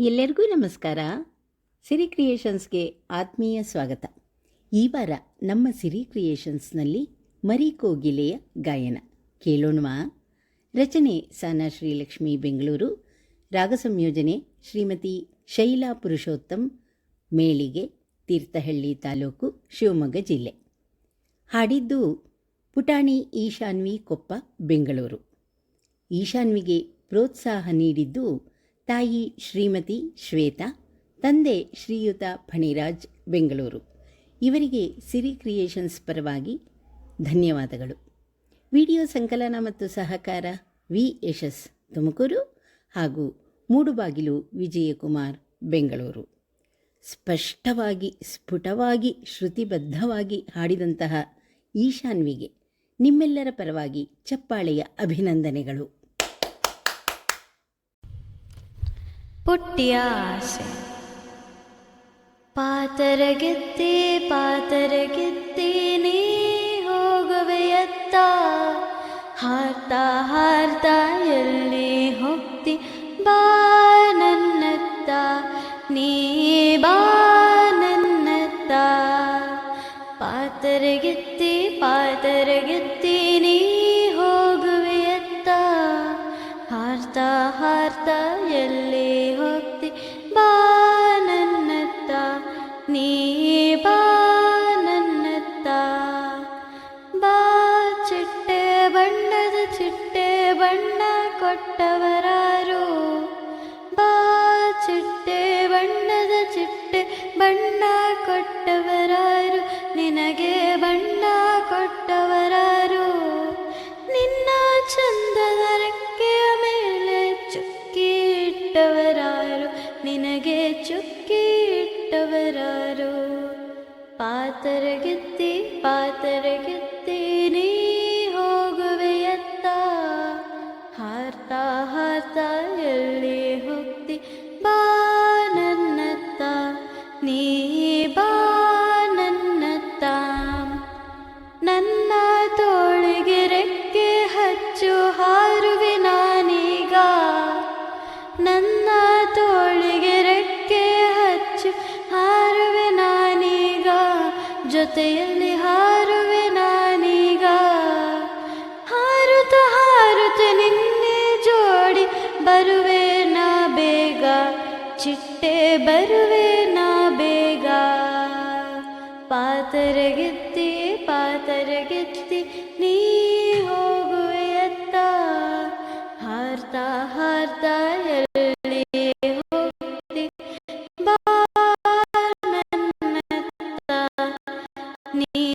ಎಲ್ಲರಿಗೂ ನಮಸ್ಕಾರ. ಸಿರಿ ಕ್ರಿಯೇಷನ್ಸ್ಗೆ ಆತ್ಮೀಯ ಸ್ವಾಗತ. ಈ ವಾರ ನಮ್ಮ ಸಿರಿ ಕ್ರಿಯೇಷನ್ಸ್ನಲ್ಲಿ ಮರಿ ಕೋಗಿಲೆಯ ಗಾಯನ. ಕೇಳೋಣವಾ? ರಚನೆ ಸಾನಾ ಶ್ರೀಲಕ್ಷ್ಮಿ, ಬೆಂಗಳೂರು. ರಾಗ ಸಂಯೋಜನೆ ಶ್ರೀಮತಿ ಶೈಲಾ ಪುರುಷೋತ್ತಮ್, ಮೇಳಿಗೆ ತೀರ್ಥಹಳ್ಳಿ ತಾಲೂಕು, ಶಿವಮೊಗ್ಗ ಜಿಲ್ಲೆ. ಹಾಡಿದ್ದು ಪುಟಾಣಿ ಈಶಾನ್ವಿ ಕೊಪ್ಪ, ಬೆಂಗಳೂರು. ಈಶಾನ್ವಿಗೆ ಪ್ರೋತ್ಸಾಹ ನೀಡಿದ್ದು ತಾಯಿ ಶ್ರೀಮತಿ ಶ್ವೇತಾ, ತಂದೆ ಶ್ರೀಯುತ ಫಣಿರಾಜ್ ಬೆಂಗಳೂರು. ಇವರಿಗೆ ಸಿರಿ ಕ್ರಿಯೇಷನ್ಸ್ ಪರವಾಗಿ ಧನ್ಯವಾದಗಳು. ವಿಡಿಯೋ ಸಂಕಲನ ಮತ್ತು ಸಹಕಾರ ವಿ ಯಶಸ್ ತುಮಕೂರು ಹಾಗೂ ಮೂಡುಬಾಗಿಲು ವಿಜಯಕುಮಾರ್ ಬೆಂಗಳೂರು. ಸ್ಪಷ್ಟವಾಗಿ, ಸ್ಫುಟವಾಗಿ, ಶ್ರುತಿಬದ್ಧವಾಗಿ ಹಾಡಿದಂತಹ ಈಶಾನ್ವಿಗೆ ನಿಮ್ಮೆಲ್ಲರ ಪರವಾಗಿ ಚಪ್ಪಾಳೆಯ ಅಭಿನಂದನೆಗಳು. ಪುಟ್ಟಿಯ ಆಸೆ ಪಾತರಗೆತ್ತಿ ಪಾತರಗೆತ್ತಿ ನೀ ಹೋಗುವೆಯತ್ತ ಹಾರ್ತಾ ಹಾರ್ತಾ ಎಲ್ಲಿ ಹೋಗ್ತಿ? ಬಾ ನನ್ನತ್ತ ನೀ ಬಾ ನನ್ನತ್ತ. ಪಾತರಗೆತ್ತಿ ಪಾತರಗೆತ್ತಿ ನೀ ಹೋಗುವೆಯತ್ತ ಹಾರ್ತಾ ಹಾರ್ತಾ ಎಲ್ಲಿ ಕೊಟ್ಟವರಾರು? ಬಾ ಚಿಟ್ಟೆ, ಬಣ್ಣದ ಚಿಟ್ಟೆ, ಬಣ್ಣ ಕೊಟ್ಟವರಾರು? ನಿನಗೆ ಬಣ್ಣ ಕೊಟ್ಟವರಾರು? ನಿನ್ನ ಚಂದದ ರೆಕ್ಕೆಯ ಮೇಲೆ ಚುಕ್ಕಿ ಇಟ್ಟವರಾರು? ನಿನಗೆ ಚುಕ್ಕಿ ಇಟ್ಟವರಾರು? ಪಾತರಗಿತ್ತಿ ಪಾತರಗೆತ್ತಿ ಹಾರ್ತಾ ಎಲ್ಲಿ ಹೋಗ್ತಿ ಬಾ ನನ್ನತ್ತ, ನೀ ಬಾ ನನ್ನತ್ತ. ನನ್ನ ತೋಳಿಗೆ ರೆಕ್ಕೆ ಹಚ್ಚು ಹಾರುವೆ ನಾನೀಗ. ನನ್ನ ತೋಳಿಗೆ ರೆಕ್ಕೆ ಹಚ್ಚು ಹಾರುವೆ ನಾನೀಗ. ಜೊತೆಯಲ್ಲಿ ಹಾರುವೆ ಜೋಡಿ ಬರುವೆ ನಾ ಬೇಗ, ಚಿಟ್ಟೆ ಬರುವೆ ನಾ ಬೇಗ. ಪಾತರಗೆತ್ತಿ ಪಾತರಗೆತ್ತಿ ನೀ ಹೋಗುವೆಯತ್ತ ಹಾರ್ತಾ ಹಾರ್ತಾ ಎಲ್ಲಿ ಹೋಗ್ತಿ? ಬಾ ನನ್ನತ್ತ ನೀ